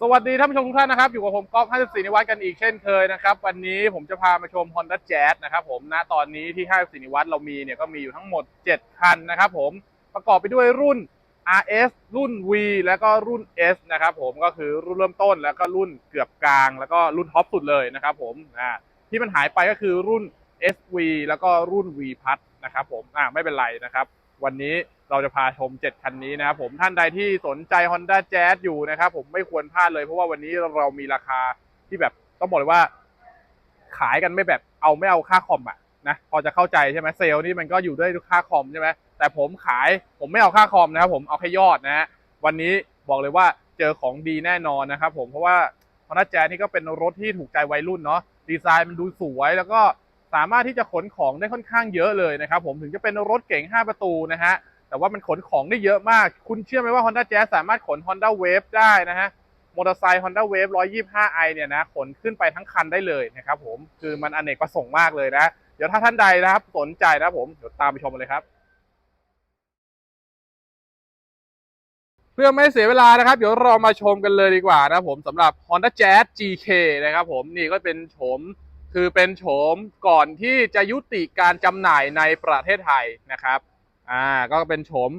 สวัสดีท่านผู้ชมทุกท่านนะครับ อยู่กับผมก๊อฟ54 นิวัฒน์กันอีกเช่นเคยนะครับ วันนี้ผมจะพามาชม Honda Jazz นะครับผมณตอนนี้ที่ 54 นิวัฒน์เรามีเนี่ยก็มีอยู่ทั้งหมด 7 คันนะครับผมประกอบไปด้วยรุ่น RS รุ่น V แล้วก็รุ่น S นะครับผมก็คือรุ่นเริ่มต้นแล้วก็รุ่นเกือบกลาง แล้วก็รุ่นท็อปสุดเลยนะครับผมอ่าที่มันหายไปก็คือรุ่น SV แล้วก็รุ่น V พัทนะครับผมอ่าไม่เป็นไรนะครับ วันนี้ เราจะพาชม 7 คันนี้นะครับผมท่านใดที่สนใจ Honda Jazz อยู่นะครับผมไม่ควรพลาดเลยเพราะว่าวันนี้เรามีราคาที่แบบต้องบอกเลยว่า ขายกันไม่แบบเอาไม่เอาค่าคอมอะนะพอจะเข้าใจใช่ไหมเซลล์นี่มันก็อยู่ด้วยค่าคอมใช่ไหมแต่ผมขายผมไม่เอาค่าคอมนะครับผมเอาแค่ยอดนะฮะวันนี้บอกเลยว่าเจอของดีแน่นอนนะครับผมเพราะว่า Honda Jazz นี่ก็เป็นรถที่ถูกใจวัยรุ่นเนาะดีไซน์มันดูสวยแล้วก็สามารถที่จะขนของได้ค่อนข้างเยอะเลยนะครับผมถึงจะเป็นรถเก๋ง5 ประตูนะฮะ แต่ว่ามันขนของได้เยอะมาก คุณเชื่อไหมว่า Honda Jazz สามารถขน Honda Wave ได้นะฮะมอเตอร์ไซค์ Honda Wave 125i เนี่ยนะขนขึ้นไปทั้งคันได้เลยนะครับผมคือมันอเนกประสงค์มากเลยนะ เดี๋ยวถ้าท่านใดนะครับสนใจนะผมเดี๋ยวตามไปชมกันเลยครับ เพื่อไม่เสียเวลานะครับ เดี๋ยวเรามาชมกันเลยดีกว่านะครับผมสำหรับ Honda Jazz GK นะครับผมนี่ก็เป็นโฉมคือเป็นโฉมก่อนที่จะยุติการจำหน่ายในประเทศไทยนะครับ อ่า ก็เป็นโฉม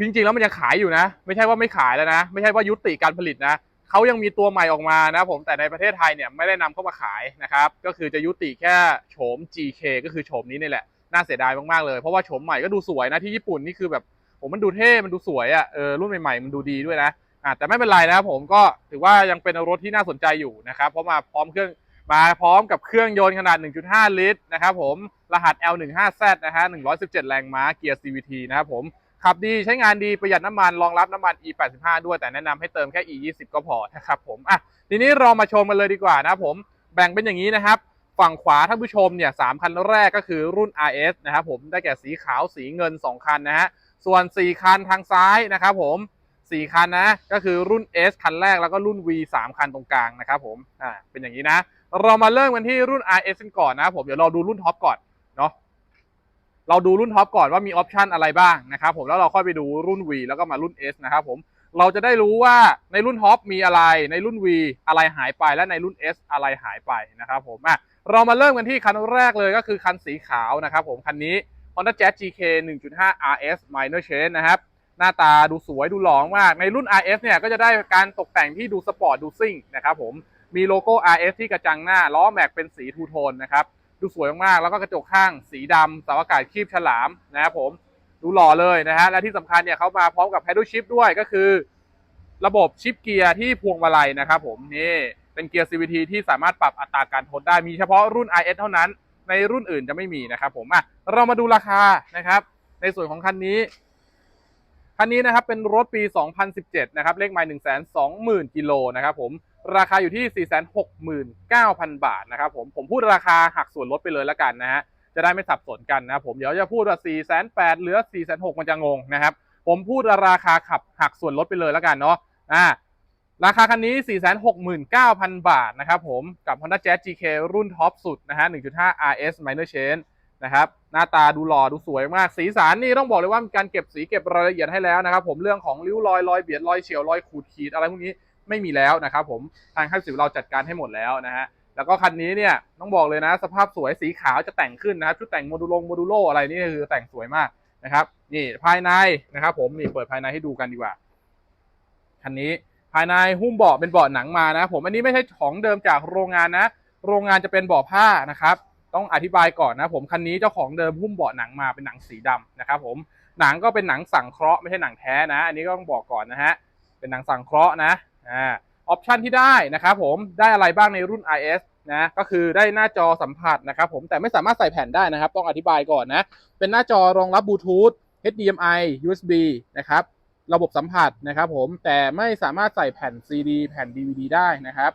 จริงๆแล้วมันยังขายอยู่นะ ไม่ใช่ว่าไม่ขายแล้วนะ ไม่ใช่ว่ายุติการผลิตนะเขายังมีตัวใหม่ออกมานะผมแต่ในประเทศไทยเนี่ยไม่ได้นำเข้ามาขายนะครับ ก็คือจะยุติแค่โฉม GK ก็คือโฉมนี้นี่แหละ น่าเสียดายมากๆเลย เพราะว่าโฉมใหม่ก็ดูสวยนะที่ญี่ปุ่นนี่คือแบบผมมันดูเท่ มันดูสวยอะ่ะเออรุ่นใหม่ๆมันดูดีด้วยนะอ่าแต่ไม่เป็นไรนะผมก็ถือว่ายังเป็นรถที่น่าสนใจอยู่นะครับเพราะมาพร้อมเครื่องมาพร้อมกับเครื่องยนต์ขนาด 1.5 ลิตรนะครับผม รหัส L15Z นะฮะ 117 แรงม้า เกียร์ CVT นะครับผม ขับดีใช้งานดีประหยัดน้ำมัน รองรับน้ำมัน E85 ด้วย แต่แนะนำให้เติมแค่ E20 ก็พอนะครับผม อะ ทีนี้เรามาชมกันเลยดีกว่านะครับผม แบ่งเป็นอย่างนี้นะครับ ฝั่งขวาท่านผู้ชมเนี่ยสามคันแรกก็คือรุ่น RS นะครับผม ได้แก่สีขาว สีเงิน 2 คันนะฮะ ส่วน 4 คันทางซ้ายนะครับผม 4 คันนะ ก็คือรุ่น S คันแรกแล้วก็รุ่น V 3 คันตรงกลางนะครับผม อ่า เป็นอย่างนี้นะ เรามาเริ่มกันที่รุ่น RS กันก่อนนะครับผม เดี๋ยวเราดูรุ่นท็อปก่อน เนาะเราดูรุ่นท็อปก่อนว่ามีออปชันอะไรบ้างนะครับผมแล้วเราค่อยไปดูรุ่น V แล้วก็มารุ่น S นะครับผมเราจะได้รู้ว่าในรุ่นท็อปมีอะไรในรุ่น V อะไรหายไปและในรุ่น S อะไรหายไปนะครับผมอะเรามาเริ่มกันที่คันแรกเลยก็คือคันสีขาวนะครับผมคันนี้ Honda Jazz GK 1.5 RS Minor Change นะครับหน้าตาดูสวยดูหล่อมากในรุ่น RS เนี่ยก็จะได้การตกแต่งที่ดูสปอร์ตดูซิ่งนะครับผมมีโลโก้ RS ที่กระจังหน้าล้อแม็กเป็นสีทูโทนนะครับ ดูสวยมากๆ แล้วก็กระจกข้างสีดำเสาอากาศคีบฉลามนะครับผมดูหล่อเลยนะฮะ และที่สำคัญเนี่ยเขามาพร้อมกับ paddle shift ด้วยก็คือ ระบบชิปเกียร์ที่พวงมาลัยนะครับผมนี่เป็นเกียร์ CVT ที่สามารถปรับอัตราการทดได้มีเฉพาะรุ่น RS เท่านั้นในรุ่นอื่นจะไม่มีนะครับผมอะเรามาดูราคานะครับ ในส่วนของคันนี้ คันนี้นะครับเป็นรถปี 2017 นะครับ เลขไมล์120,000 กิโลนะครับผม ราคาอยู่ที่ 469,000 บาทนะครับผมผมพูดราคาหักส่วนลดไปเลยแล้วกันนะฮะจะได้ไม่สับสนกันนะครับผมเดี๋ยวจะพูดว่า408,000เหลือ406,000มันจะงงนะครับผมพูดราคาขับหักส่วนลดไปเลยแล้วกันเนาะอ่าราคาคันนี้ 469,000 บาทนะครับผมกับ Honda Jazz GK รุ่นท็อปสุดนะฮะ 1.5 RS Minor Change นะครับหน้าตาดูหล่อดูสวยมาก สีสันนี่ต้องบอกเลยว่ามีการเก็บสีเก็บรายละเอียดให้แล้วนะครับผมเรื่องของริ้วรอยรอยเบียดรอยเฉียวรอยขูดขีดอะไรพวกนี้ ไม่มีแล้วนะครับผมทางค่ายสิวเราจัดการให้หมดแล้วนะฮะแล้วก็คันนี้เนี่ยต้องบอกเลยนะ สภาพสวยสีขาวจะแต่งขึ้นนะครับชุดแต่งโมดูลงโมดูโลอะไรนี่คือแต่งสวยมากนะครับนี่ภายในนะครับผมนี่เปิดภายในให้ดูกันดีกว่าคันนี้ภายในหุ้มเบาะเป็นเบาะหนังมานะผมอันนี้ไม่ใช่ของเดิมจากโรงงานนะ โรงงานจะเป็นเบาะผ้านะครับ ต้องอธิบายก่อนนะผมคันนี้เจ้าของเดิมหุ้มเบาะหนังมาเป็นหนังสีดำนะครับผมหนังก็เป็นหนังสังเคราะห์ไม่ใช่หนังแท้นะ อันนี้ก็ต้องบอกก่อนนะฮะเป็นหนังสังเคราะห์นะ อ่าออปชันที่ได้นะครับผมได้อะไรบ้างในรุ่น IS นะก็คือได้หน้าจอสัมผัสนะครับผมแต่ไม่สามารถใส่แผ่นได้นะครับ ต้องอธิบายก่อนนะ เป็นหน้าจอรองรับบลูทูธ HDMI USB นะครับระบบสัมผัสนะครับผมแต่ไม่สามารถใส่แผ่น CD แผ่น DVD ได้นะครับ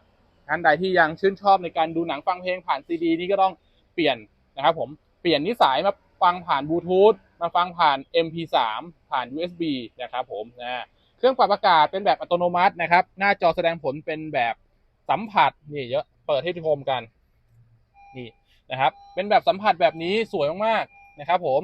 ท่านใดที่ยังชื่นชอบในการดูหนังฟังเพลงผ่าน CD นี่ก็ต้องเปลี่ยนนะครับผมเปลี่ยนนิสัยมาฟังผ่านบลูทูธมาฟังผ่าน MP3 ผ่าน USB นะครับผมนะ เครื่องปรับอากาศเป็นแบบอัตโนมัตินะครับ หน้าจอแสดงผลเป็นแบบสัมผัสนี่เยอะเปิดให้ชมกันนี่นะครับ เป็นแบบสัมผัสแบบนี้สวยมากๆนะครับ ผม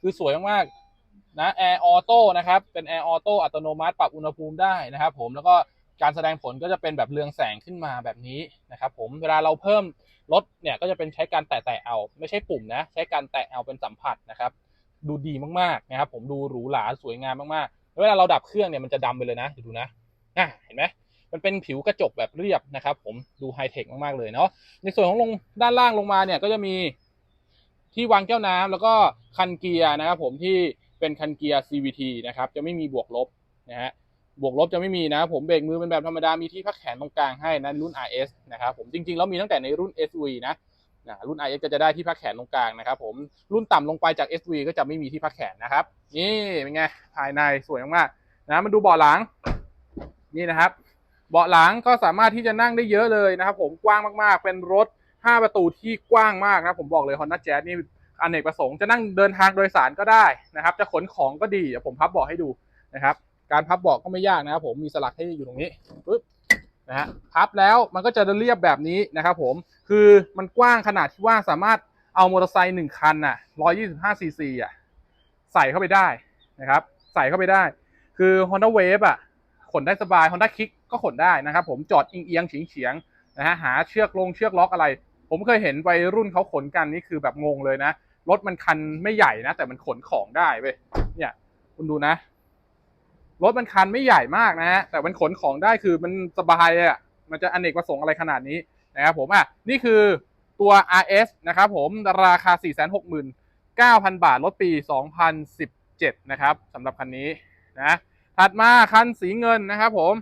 คือสวยมากๆนะแอร์ออโต้นะครับ เป็นแอร์ออโต้อัตโนมัติปรับอุณหภูมิได้นะครับ ผมแล้วก็การแสดงผลก็จะเป็นแบบเรืองแสงขึ้นมาแบบนี้นะครับ ผมเวลาเราเพิ่มลดเนี่ยก็จะเป็นใช้การแตะๆเอา ไม่ใช่ปุ่มนะ ใช้การแตะเอาเป็นสัมผัสนะครับ ดูดีมากๆนะครับ ผมดูหรูหราสวยงามมากๆ เวลาเราดับเครื่องเนี่ยมันจะดำไปเลยนะเดี๋ยวดูนะอะเห็นไหมมันเป็นผิวกระจกแบบเรียบนะครับ ผมดูไฮเทคมากๆเลยเนาะในส่วนของลงด้านล่างลงมาเนี่ยก็จะมีที่วางแก้วน้ำแล้วก็คันเกียร์นะครับผมที่เป็นคันเกียร์ CVT นะครับจะไม่มีบวกลบนะฮะบวกลบจะไม่มีนะผมเบรกมือเป็นแบบธรรมดามีที่พักแขนตรงกลางให้นะรุ่น RS นะครับผมจริงๆแล้วมีตั้งแต่ในรุ่น SV นะ นะรุ่น RS ก็จะได้ที่พักแขนตรงกลางนะครับผมรุ่นต่ำลงไปจาก SV ก็จะไม่มีที่พักแขนนะครับ นี่เป็นไงภายในสวยมากๆนะมาดูเบาะหลังนี่นะครับ เบาะหลังก็สามารถที่จะนั่งได้เยอะเลยนะครับผมกว้างมากๆ เป็นรถ 5 ประตูที่กว้างมากนะผมบอกเลย Honda Jazz นี่อเนกประสงค์จะนั่งเดินทางโดยสารก็ได้นะครับ จะขนของก็ดีเดี๋ยวผมพับเบาะให้ดูนะครับ การพับเบาะก็ไม่ยากนะครับผมมีสลักให้อยู่ตรงนี้ปึ๊บ นะฮะพับแล้วมันก็จะเรียบแบบนี้นะครับผมคือมันกว้างขนาดที่ว่าสามารถเอามอเตอร์ไซค์หนึ่งคันน่ะ125ซีซีอะใส่เข้าไปได้นะครับ ใส่เข้าไปได้ คือ Honda Wave อะขนได้สบาย Honda Kick ก็ขนได้นะครับ ผมจอดเอียงเฉียงนะฮะหาเชือกลงเชือกล็อกอะไร ผมเคยเห็นวัยรุ่นเขาขนกันนี่คือแบบงงเลยนะรถมันคันไม่ใหญ่นะ แต่มันขนของได้เว้ยเนี่ยคุณดูนะ รถมันคันไม่ใหญ่มากนะฮะแต่มันขนของได้คือมันสบายเลยอะมันจะอเนกประสงค์อะไรขนาดนี้นะครับผมอะนี่คือตัว RS นะครับผมราคา 469,000 บาท รถปี 2017 นะครับสำหรับคันนี้นะถัดมาคันสีเงินนะครับผม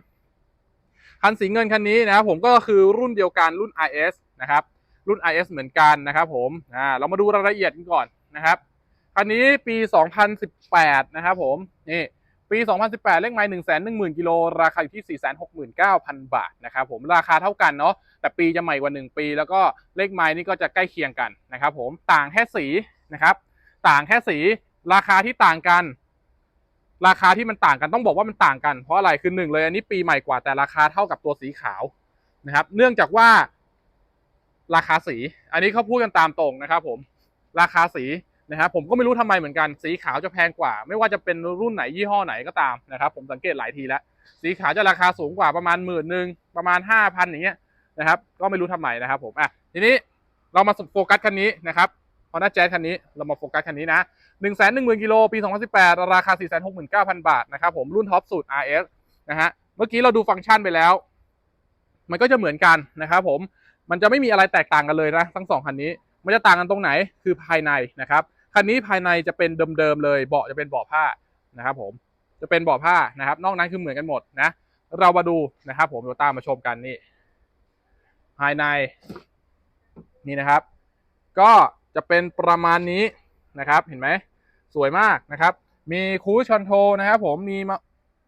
คันสีเงินคันนี้นะครับผมก็คือรุ่นเดียวกันรุ่น RS นะครับรุ่น RS เหมือนกันนะครับผมอ่าเรามาดูรายละเอียดกันก่อนนะครับ คันนี้ปี 2018 นะครับผม นี่ ปี 2018 เลขไมล์1 1 0 0 0 0 กิโล ราคาอยู่ที่ 469,000 บาทนะครับผมราคาเท่ากันเนาะแต่ปีจะใหม่กว่า 1 ปี แล้วก็เลขไมล์นี่ก็จะใกล้เคียงกันนะครับผมต่างแค่สีนะครับต่างแค่สีราคาที่ต่างกัน ราคาที่มันต่างกันต้องบอกว่ามันต่างกันเพราะอะไรคือหนึ่งเลยอันนี้ปีใหม่กว่าแต่ราคาเท่ากับตัวสีขาวนะครับ เนื่องจากว่า ราคาสี อันนี้เขาพูดกันตามตรงนะครับ ผม ราคาสี นะครับผมก็ไม่รู้ทำไมเหมือนกันสีขาวจะแพงกว่า ไม่ว่าจะเป็นรุ่นไหนยี่ห้อไหนก็ตามนะครับผมสังเกตหลายทีแล้ว สีขาวจะราคาสูงกว่าประมาณหมื่นหนึ่งประมาณห้าพันอย่างเงี้ยนะครับก็ไม่รู้ทำไมนะครับผมอะทีนี้เรามาโฟกัสคันนี้นะครับ Honda Jazz คันนี้เรามาโฟกัสคันนี้นะหนึ่งแสนหนึ่งหมื่นกิโลปี 2018 ราคา 4 6 9 0 0 0 บาทนะครับผมรุ่นท็อปสุด RS นะฮะเมื่อกี้เราดูฟังก์ชันไปแล้ว มันก็จะเหมือนกันนะครับผมมันจะไม่มีอะไรแตกต่างกันเลยนะทั้งสองคันนี้ มันจะต่างกันตรงไหนคือภายในนะครับคันนี้ภายในจะเป็นเดิมๆเลยเบาะจะเป็นเบาะผ้านะครับผมจะเป็นเบาะผ้านะครับ นอกนั้นคือเหมือนกันหมดนะเรามาดูนะครับ ผมเราตามมาชมกันนี่ภายในนี่นะครับ ก็จะเป็นประมาณนี้นะครับ เห็นไหมสวยมากนะครับ มีคูชคอนโทรนะครับ ผมมี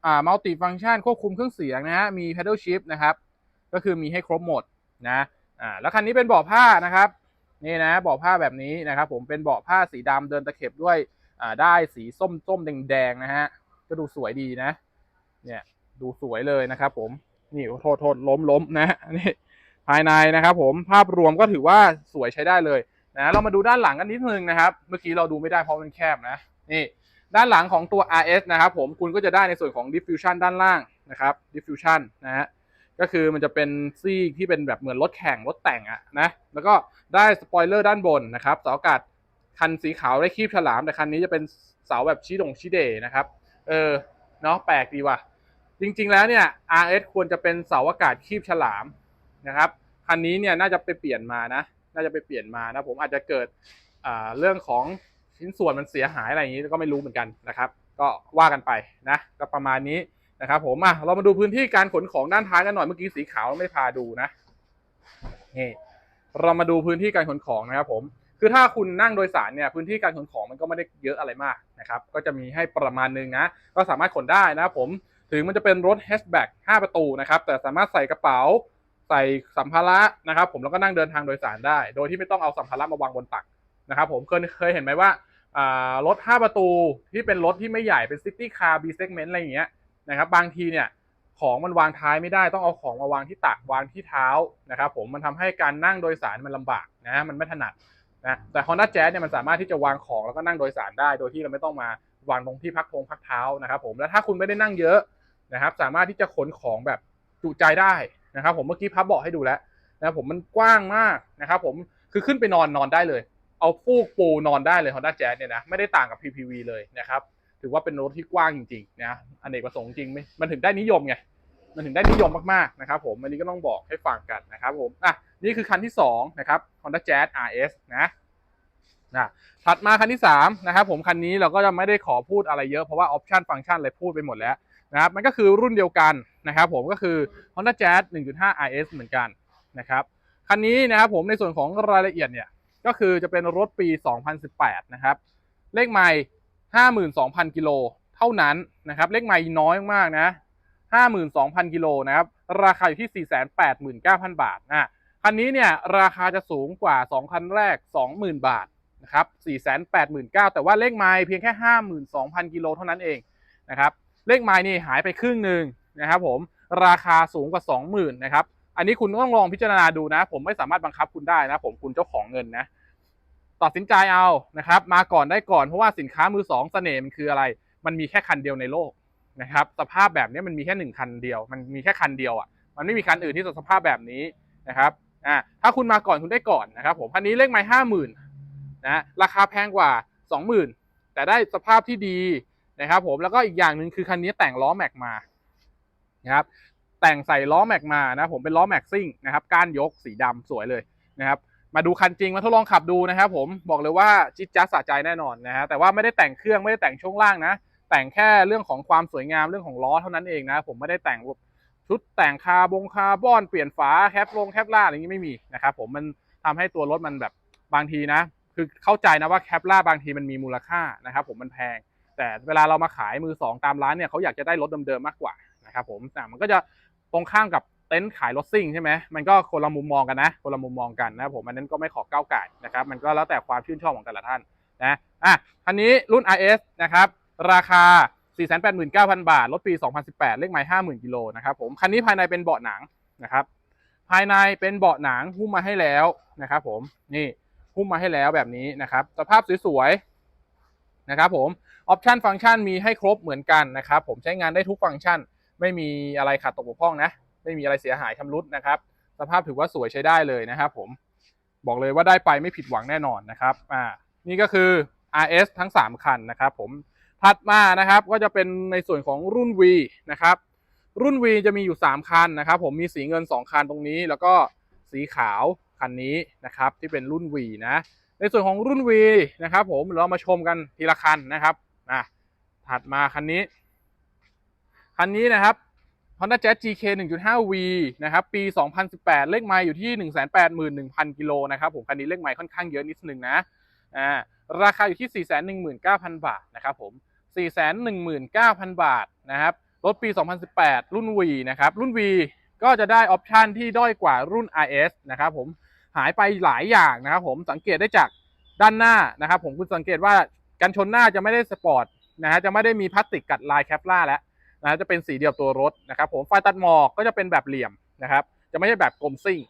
อ่ามัลติฟังก์ชันควบคุมเครื่องเสียงนะฮะมี pedal shift นะครับ ก็คือมีให้ครบหมดนะอ่าแล้วคันนี้เป็นเบาะผ้านะครับ นี่นะเบาะผ้าแบบนี้นะครับผมเป็นเบาะผ้าสีดำเดินตะเข็บด้วยอ่าได้สีส้มส้มแดงแดงๆนะฮะก็ดูสวยดีนะ เนี่ยดูสวยเลยนะครับผมนี่โทษโทษล้มล้มนะนี่ภายในนะครับผมภาพรวมก็ถือว่าสวยใช้ได้เลยนะเรามาดูด้านหลังกันนิดนึงนะครับ เมื่อกี้เราดูไม่ได้เพราะมันแคบนะนี่ด้านหลังของตัว RS นะครับผมคุณก็จะได้ในส่วนของ diffusion ด้านล่างนะครับ diffusion นะฮะ ก็คือมันจะเป็นซี่ที่เป็นแบบเหมือนรถแข่งรถแต่งอะนะ แล้วก็ได้สปอยเลอร์ด้านบนนะครับเสาอากาศคันสีขาวได้คีบฉลามแต่คันนี้จะเป็นเสาแบบชี้ดงชี้เดนะครับ เออเนาะแปลกดีว่ะ จริงๆแล้วเนี่ย RS ควรจะเป็นเสาอากาศคีบฉลามนะครับ คันนี้เนี่ยน่าจะไปเปลี่ยนมานะ น่าจะไปเปลี่ยนมานะผมอาจจะเกิดเรื่องของชิ้นส่วนมันเสียหายอะไรอย่างนี้ก็ไม่รู้เหมือนกันนะครับ ก็ว่ากันไปนะก็ประมาณนี้ นะครับผมอะเรามาดูพื้นที่การขนของด้านท้ายกันหน่อยเมื่อกี้สีขาวไม่พาดูนะนี่เรามาดูพื้นที่การขนของนะครับผมคือถ้าคุณนั่งโดยสารเนี่ยพื้นที่การขนของมันก็ไม่ได้เยอะอะไรมากนะครับก็จะมีให้ประมาณนึงนะ ก็สามารถขนได้นะครับผมถึงมันจะเป็นรถแฮชแบ็ก5ประตูนะครับแต่สามารถใส่กระเป๋าใส่สัมภาระนะครับผมแล้วก็นั่งเดินทางโดยสารได้ โดยที่ไม่ต้องเอาสัมภาระมาวางบนตักนะครับผมเคยเคยเห็นไหมว่ารถ 5 ประตูที่เป็นรถที่ไม่ใหญ่เป็นซิตี้คาร์ B segment อะไรอย่างเงี้ย นะครับบางทีเนี่ยของมันวางท้ายไม่ได้ต้องเอาของมาวางที่ตักวางที่เท้านะครับผมมันทำให้การนั่งโดยสารมันลำบากนะมันไม่ถนัดนะแต่ Honda Jazz เนี่ยมันสามารถที่จะวางของแล้วก็นั่งโดยสารได้ โดยที่เราไม่ต้องมาวางตรงที่พักทงพักเท้านะครับผมแล้วถ้าคุณไม่ได้นั่งเยอะนะครับสามารถที่จะขนของแบบจุใจได้นะครับผมเมื่อกี้พับเบาะให้ดูแล้วนะครับผมมันกว้างมากนะครับผมคือขึ้นไปนอนนอนได้เลย เอาฟูกปูนอนได้เลย Honda Jazz เนี่ยนะไม่ได้ต่างกับ PPV เลยนะครับ ถือว่าเป็นรถที่กว้างจริงๆนะอเนกประสงค์จริงไหมมันถึงได้นิยมไงมันถึงได้นิยมมากๆนะครับผมอันนี้ก็ต้องบอกให้ฟังกันนะครับผมอะนี่คือคันที่2นะครับ Honda Jazz RS นะนะถัดมาคันที่3นะครับผมคันนี้เราก็จะไม่ได้ขอพูดอะไรเยอะเพราะว่าออปชันฟังก์ชันอะไรพูดไปหมดแล้วนะครับมันก็คือรุ่นเดียวกันนะครับผมก็คือ Honda Jazz 1.5 RS เหมือนกันนะครับคันนี้นะครับผมในส่วนของรายละเอียดเนี่ยก็คือจะเป็นรถปี 2018 นะครับ เลขใหม่ 52,000 กิโลเท่านั้นนะครับเลขใหม่น้อยมากๆนะ 52,000 กิโลนะครับราคาอยู่ที่ 489,000 บาทนะคันนี้เนี่ยราคาจะสูงกว่า 2 คันแรก 20,000 บาทนะครับ489,000 แต่ว่าเลขไมล์เพียงแค่ 52,000 กิโลเท่านั้นเองนะครับเลขไมล์นี่หายไปครึ่งหนึ่งนะครับผมราคาสูงกว่า 20,000นะครับอันนี้คุณต้องลองพิจารณาดูนะ ผมไม่สามารถบังคับคุณได้นะ ผมคุณเจ้าของเงินนะ ตัดสินใจเอานะครับ มาก่อนได้ก่อนเพราะว่าสินค้ามือสองเสน่ห์มันคืออะไร มันมีแค่คันเดียวในโลกนะครับ สภาพแบบนี้มันมีแค่หนึ่งคันเดียว มันมีแค่คันเดียวอะมันไม่มีคันอื่นที่สภาพแบบนี้นะครับอ่าถ้าคุณมาก่อนคุณได้ก่อนนะครับผมคันนี้เลขไม้ห้าหมื่นนะราคาแพงกว่าสองหมื่นแต่ได้สภาพที่ดีนะครับ ผมแล้วก็อีกอย่างหนึ่งคือคันนี้แต่งล้อแม็กมานะครับแต่งใส่ล้อแม็กมานะผมเป็นล้อแม็กซิ่งนะครับก้านยกสีดำสวยเลยนะครับ มาดูคันจริงมาทดลองขับดูนะครับผมบอกเลยว่าจิตจัสสะใจแน่นอนนะฮะแต่ว่าไม่ได้แต่งเครื่องไม่ได้แต่งช่วงล่างนะ แต่งแค่เรื่องของความสวยงามเรื่องของล้อเท่านั้นเองนะ ผมไม่ได้แต่งชุดแต่งคาร์บงคาบอนเปลี่ยนฝาแคปลงแคปล่าอะไรอย่างนี้ไม่มีนะครับผมมันทำให้ตัวรถมันแบบบางทีนะ คือเข้าใจนะว่าแคปล่าบางทีมันมีมูลค่านะครับผมมันแพง แต่เวลาเรามาขายมือสองตามร้านเนี่ยเขาอยากจะได้รถเดิมๆมากกว่านะครับผมแต่มันก็จะตรงข้ามกับ เต็นท์ขายรถซิ่งใช่ไหมมันก็คนละมุมมองกันนะคนละมุมมองกันนะผมอันนั้นก็ไม่ขอก้าวไก่นะครับมันก็แล้วแต่ความชื่นชอบของแต่ละท่านนะอะคันนี้รุ่น RS นะครับราคา 489,000 บาท รถปี 2018 เลขไมล์50,000กิโลนะครับผมคันนี้ภายในเป็นเบาะหนังนะครับภายในเป็นเบาะหนังหุ้มมาให้แล้วนะครับผมนี่หุ้มมาให้แล้วแบบนี้นะครับสภาพสวยๆนะครับผมออปชันฟังก์ชันมีให้ครบเหมือนกันนะครับผมใช้งานได้ทุกฟังก์ชัน ไม่มีอะไรขาดตกบกพร่องนะ ไม่มีอะไรเสียหายชำรุดนะครับ สภาพถือว่าสวยใช้ได้เลยนะครับผมบอกเลยว่าได้ไปไม่ผิดหวังแน่นอนนะครับอ่านี่ก็คือ RS ทั้ง 3 คันนะครับผมถัดมานะครับก็จะเป็นในส่วนของรุ่น V นะครับรุ่น V จะมีอยู่ 3 คันนะครับผมมีสีเงิน 2 คันตรงนี้ แล้วก็สีขาวคันนี้นะครับที่เป็นรุ่น V นะ ในส่วนของรุ่น V นะครับผมเรามาชมกันทีละคันนะครับอะถัดมาคันนี้ คันนี้นะครับ Honda Jazz GK 1.5V นะครับ ปี 2018 เลขไมล์อยู่ที่ 181,000 กิโลนะครับ ผม คันนี้เลขไมล์ค่อนข้างเยอะนิดนึงนะ อ่า ราคาอยู่ที่ 419,000 บาทนะครับผม 419,000 บาทนะครับ รถปี 2018 รุ่น V นะครับ รุ่น V ก็จะได้ออปชันที่ด้อยกว่ารุ่น RS นะครับผม หายไปหลายอย่างนะครับผม สังเกตได้จากด้านหน้านะครับผม คุณสังเกตว่ากันชนหน้าจะไม่ได้สปอร์ตนะฮะ จะไม่ได้มีพลาสติกกัดลายแคปล่าแล้ว นะจะเป็นสีเดียวตัวรถนะครับผมไฟตัดหมอกก็จะเป็นแบบเหลี่ยมนะครับ จะไม่ใช่แบบกลมซิ่ง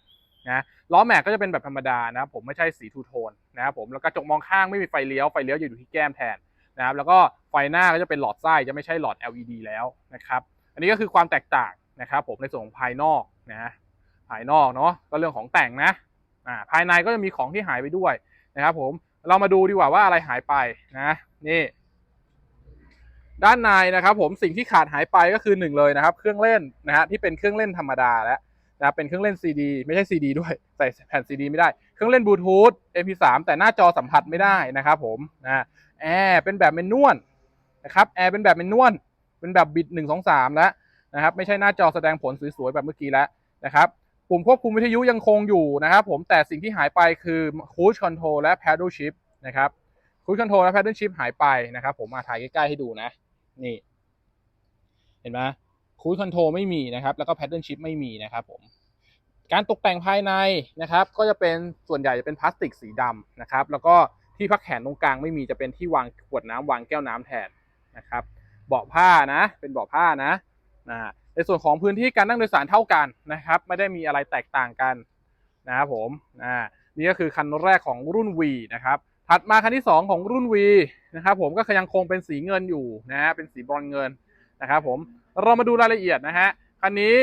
นะล้อแม็กก็จะเป็นแบบธรรมดานะครับผมไม่ใช่สีทูโทนนะครับผมแล้วกระจกมองข้างไม่มีไฟเลี้ยวไฟเลี้ยวอยู่ที่แก้มแทนนะครับแล้วก็ไฟหน้าก็จะเป็นหลอดไส้จะไม่ใช่หลอด LED แล้วนะครับอันนี้ก็คือความแตกต่างนะครับผมในส่วนของภายนอกนะภายนอกเนาะก็เรื่องของแต่งนะอ่าภายในก็จะมีของที่หายไปด้วยนะครับผมเรามาดูดีกว่าว่าอะไรหายไปนะนี่ ด้านในนะครับผมสิ่งที่ขาดหายไปก็คือหนึ่งเลยนะครับ เครื่องเล่นนะฮะที่เป็นเครื่องเล่นธรรมดาแล้วนะครับเป็นเครื่องเล่น CD ไม่ใช่ CD ด้วยใส่แผ่น CD ไม่ได้เครื่องเล่นบลูทูธ MP3 แต่หน้าจอสัมผัสไม่ได้นะครับผมนะแอร์เป็นแบบเมนนวลนะครับแอร์เป็นแบบเมนนวลเป็นแบบบิด1 2 3 แล้วนะครับไม่ใช่หน้าจอแสดงผลสวยๆแบบเมื่อกี้แล้วนะครับปุ่มควบคุมวิทยุยังคงอยู่นะครับผมแต่สิ่งที่หายไปคือ Cruise Control และ Paddle Shift นะครับ Cruise Control และ Paddle Shift หายไปนะครับผมมาถ่ายใกล้ๆให้ดูนะ นี่ เห็นไหมคูดคอนโทรไม่มีนะครับ แล้วก็แพ t เทิร์นชิพไม่มีนะครับผม การตกแต่งภายในนะครับ ก็จะเป็นส่วนใหญ่จะเป็นพลาสติกสีดำนะครับ แล้วก็ที่พักแขนตรงกลางไม่มีจะเป็นที่วางขวดน้ำวางแก้วน้ำแทนนะครับ เบาะผ้านะ เป็นเบาะผ้านะนะในส่วนของพื้นที่การนั่งโดยสารเท่ากันนะครับ ไม่ได้มีอะไรแตกต่างกันนะครับผมอ่านี่ก็คือคันแรกของรุ่น V นะครับ ถัดมาคันที่ 2 ของรุ่น V นะครับผมก็ยังคงเป็นสีเงินอยู่นะฮะเป็นสีบรอนเงินนะครับผมเรามาดูรายละเอียดนะฮะคันนี้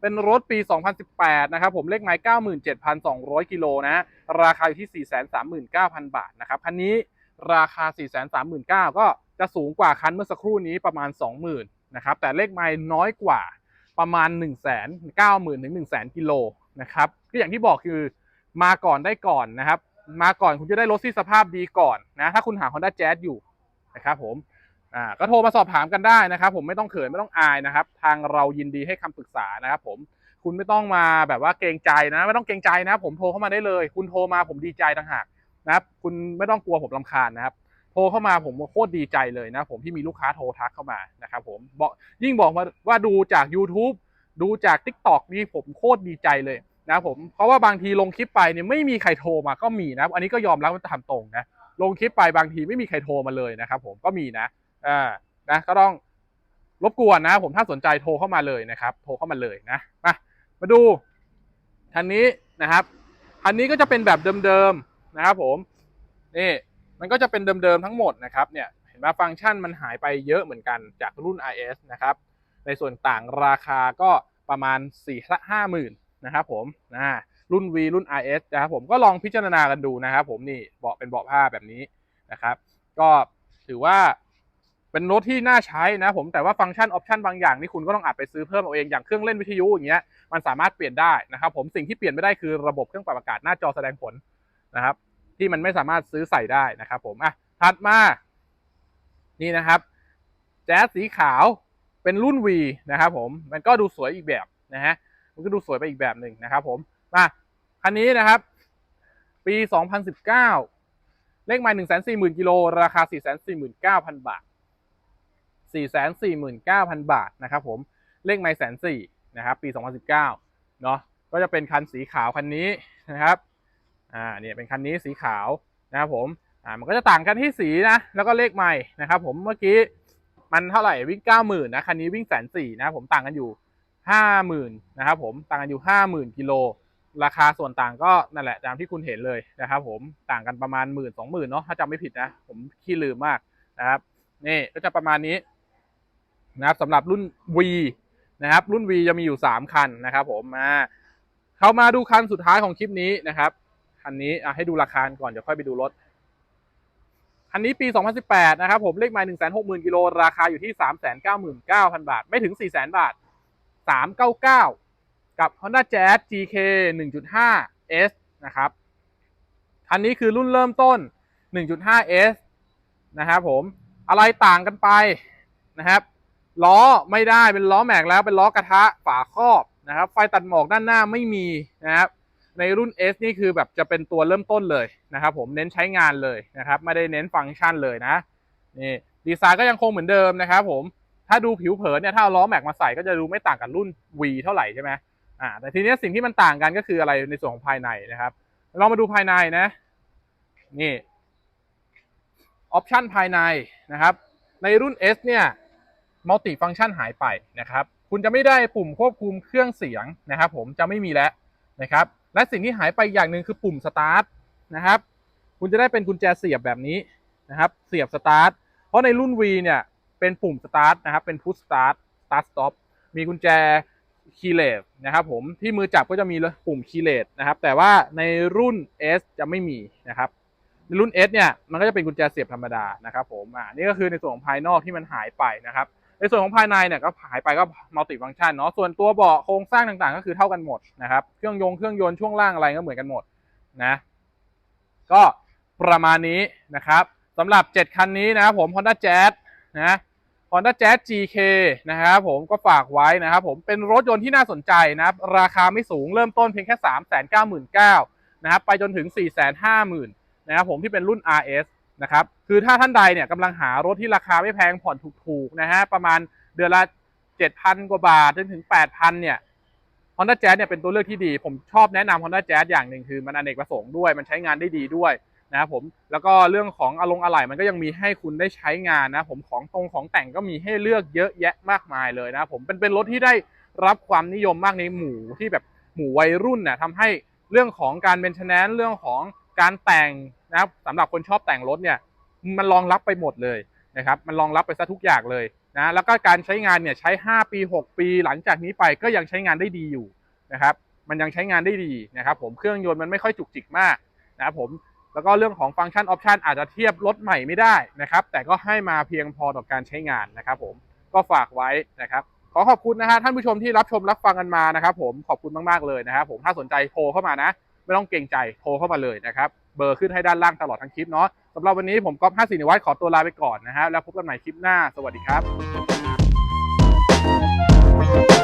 เป็นรถปี 2018 นะครับผมเลขไมล์97,200 กิโลนะฮะราคาอยู่ที่ 439,000 บาทนะครับคันนี้ราคา 439,000 ก็จะสูงกว่าคันเมื่อสักครู่นี้ประมาณ 20,000นะครับแต่เลขไมล์น้อยกว่าประมาณ 1 9 0 0 0 0ถึง1 0 0 0 0กิโลนะครับก็อย่างที่บอกคือมาก่อนได้ก่อนนะครับ มาก่อนคุณจะได้รถที่สภาพดีก่อนนะถ้าคุณหา Honda Jazz อยู่นะครับผมอ่าก็โทรมาสอบถามกันได้นะครับ ผมไม่ต้องเขินไม่ต้องอายนะครับ ทางเรายินดีให้คำปรึกษานะครับ ผมคุณไม่ต้องมาแบบว่าเกรงใจนะ ไม่ต้องเกรงใจนะ ผมโทรเข้ามาได้เลย คุณโทรมาผมดีใจต่างหากนะครับ คุณไม่ต้องกลัวผมลำคาญนะครับโทรเข้ามาผมโคตรดีใจเลยนะ ผมที่มีลูกค้าโทรทักเข้ามานะครับผมบอกยิ่งบอกว่าว่าดูจาก YouTube ดูจาก Tik t o อกนี่ผมโคตรดีใจเลย นะผมเพราะว่าบางทีลงคลิปไปเนี่ยไม่มีใครโทรมาก็มีนะอันนี้ก็ยอมรับว่าตามตรงนะลงคลิปไปบางทีไม่มีใครโทรมาเลยนะครับ ผมก็มีนะอ่านะก็ต้องรบกวนนะผมถ้าสนใจโทรเข้ามาเลยนะครับ โทรเข้ามาเลยนะมามาดูคันนี้นะครับคันนี้ก็จะเป็นแบบเดิมๆนะครับ ผมนี่มันก็จะเป็นเดิมๆทั้งหมดนะครับเนี่ยเห็นไหมฟังก์ชันมันหายไปเยอะเหมือนกันจากรุ่น RS นะครับในส่วนต่างราคาก็ประมาณ4ี่ห้าหมื่น นะครับผมนะรุ่น V รุ่น RS นะครับผมก็ลองพิจารณากันดูนะครับผมนี่เบาะเป็นเบาะผ้าแบบนี้นะครับ ก็ถือว่าเป็นรถที่น่าใช้นะผมแต่ว่าฟังก์ชันออปชันบางอย่างนี่คุณก็ต้องอาจไปซื้อเพิ่มเอาเองอย่างเครื่องเล่นวิทยุอย่างเงี้ยมันสามารถเปลี่ยนได้นะครับ ผมสิ่งที่เปลี่ยนไม่ได้คือระบบเครื่องปรับอากาศหน้าจอแสดงผลนะครับ ที่มันไม่สามารถซื้อใส่ได้นะครับ ผมอะถัดมานี่นะครับ แจ๊สสีขาวเป็นรุ่น V นะครับผมมันก็ดูสวยอีกแบบนะฮะ มันก็ดูสวยไปอีกแบบหนึ่งนะครับ ผมมาคันนี้นะครับ ปี 2019 เลขไมล์140,000กิโลราคา 449,000 บาท 449,000 บาทนะครับ ผมเลขไมล์แสนสี่นะครับปี 2019เนาะก็จะเป็นคันสีขาวคันนี้นะครับอ่าเนี่ยเป็นคันนี้สีขาวนะครับผมอ่ามันก็จะต่างกันที่สีนะแล้วก็เลขไมล์นะครับ ผมเมื่อกี้มันเท่าไหร่วิ่งเก้าหมื่นนะคันนี้วิ่งแสนสี่นะผมต่างกันอยู่ ห้าหมื่นนะครับผมต่างกันอยู่ห้าหมื่นกิโลราคาส่วนต่างก็นั่นแหละตามที่คุณเห็นเลยนะครับผมต่างกันประมาณหมื่นสองหมื่นเนาะถ้าจำไม่ผิดนะ ผมขี้ลืมมากนะครับนี่ก็จะประมาณนี้นะครับสำหรับรุ่น V นะครับ รุ่น V จะมีอยู่สามคันนะครับผมมาเข้ามาดูคันสุดท้ายของคลิปนี้นะครับคันนี้อะให้ดูราคาก่อนเดี๋ยวค่อยไปดูรถคันนี้ปี 2018 นะครับผมเลขไมล์160,000กิโลราคาอยู่ที่ 399,000 บาท ไม่ถึง 400,000 บาท 399 กับ Honda Jazz GK 1.5 S นะครับ คันนี้คือรุ่นเริ่มต้น 1.5 S นะครับผม อะไรต่างกันไปนะครับ ล้อไม่ได้เป็นล้อแม็กแล้วเป็นล้อกระทะฝาครอบนะครับ ไฟตัดหมอกด้านหน้าไม่มีนะครับ ในรุ่น S นี่คือแบบจะเป็นตัวเริ่มต้นเลยนะครับ ผมเน้นใช้งานเลยนะครับ ไม่ได้เน้นฟังก์ชันเลยนะ นี่ดีไซน์ก็ยังคงเหมือนเดิมนะครับผม ถ้าดูผิวเผินเนี่ยถ้าเอาล้อแม็กมาใส่ก็จะดูไม่ต่างกับรุ่น V เท่าไหร่ใช่ไหมอ่าแต่ทีนี้สิ่งที่มันต่างกันก็คืออะไรในส่วนของภายในนะครับ เรามาดูภายในนะ นี่ออปชันภายในนะครับ ในรุ่น S เนี่ยมัลติฟังก์ชันหายไปนะครับ คุณจะไม่ได้ปุ่มควบคุมเครื่องเสียงนะครับ ผมจะไม่มีแล้วนะครับ และสิ่งที่หายไปอย่างหนึ่งคือปุ่มสตาร์ทนะครับ คุณจะได้เป็นกุญแจเสียบแบบนี้นะครับ เสียบสตาร์ทเพราะในรุ่น V เนี่ย เป็นปุ่มสตาร์ทนะครับ เป็นพุชสตาร์ทสตาร์ทสต็อปมีกุญแจคีย์เลสนะครับผมที่มือจับก็จะมีปุ่มคีย์เลสนะครับ แต่ว่าในรุ่น S จะไม่มีนะครับในรุ่น S เนี่ยมันก็จะเป็นกุญแจเสียบธรรมดานะครับผมอ่านี่ก็คือในส่วนของภายนอกที่มันหายไปนะครับ ในส่วนของภายในเนี่ยก็หายไปก็มัลติฟังก์ชันเนาะส่วนตัวเบาะโครงสร้างต่างๆ ก็คือเท่ากันหมดนะครับเครื่องยงเครื่องยนต์ช่วงล่างอะไรก็เหมือนกันหมดนะก็ประมาณนี้นะครับสำหรับ 7 คันนี้นะครับผม Honda Jazz นะ Honda Jazz GK นะครับผมก็ฝากไว้นะครับผมเป็นรถยนต์ที่น่าสนใจนะครับราคาไม่สูงเริ่มต้นเพียงแค่ 3 9 9 0 0 0นะครับไปจนถึง 4 5 0 0 0 0นะครับผมที่เป็นรุ่น RS นะครับคือถ้าท่านใดเนี่ยกำลังหารถที่ราคาไม่แพงผ่อนถูกๆนะฮะประมาณเดือนละ 7,000 กว่าบาทจนถึง 8,000เนี่ย Honda Jazz เนี่ยเป็นตัวเลือกที่ดี ผมชอบแนะนำ Honda Jazz อย่างหนึ่งคือมันอเนกประสงค์ด้วย มันใช้งานได้ดีด้วย นะครับผมแล้วก็เรื่องของอารมณ์อะไหล่มันก็ยังมีให้คุณได้ใช้งานนะผมของตรงของแต่งก็มีให้เลือกเยอะแยะมากมายเลยนะผมเป็นเป็นรถที่ได้รับความนิยมมากในหมู่ที่แบบหมู่วัยรุ่นน่ะทำให้เรื่องของการเมนเทนแนนเรื่องของการแต่งนะครับสำหรับคนชอบแต่งรถเนี่ยมันรองรับไปหมดเลยนะครับมันรองรับไปซะทุกอย่างเลยนะแล้วก็การใช้งานเนี่ยใช้ 5 ปี 6 ปีหลังจากนี้ไปก็ยังใช้งานได้ดีอยู่นะครับมันยังใช้งานได้ดีนะครับผมเครื่องยนต์มันไม่ค่อยจุกจิกมากนะครับผม แล้วก็เรื่องของฟังก์ชันออปชันอาจจะเทียบรถใหม่ไม่ได้นะครับ แต่ก็ให้มาเพียงพอต่อการใช้งานนะครับผมก็ฝากไว้นะครับ ขอขอบคุณนะฮะท่านผู้ชมที่รับชมรับฟังกันมานะครับผมขอบคุณมากๆเลยนะครับผมถ้าสนใจโทรเข้ามานะ ไม่ต้องเกรงใจโทรเข้ามาเลยนะครับเบอร์ขึ้นให้ด้านล่างตลอดทั้งคลิปเนาะสำหรับวันนี้ผมก๊อฟ54นิวัฒน์ขอตัวลาไปก่อนนะฮะแล้วพบกันใหม่คลิปหน้า สวัสดีครับ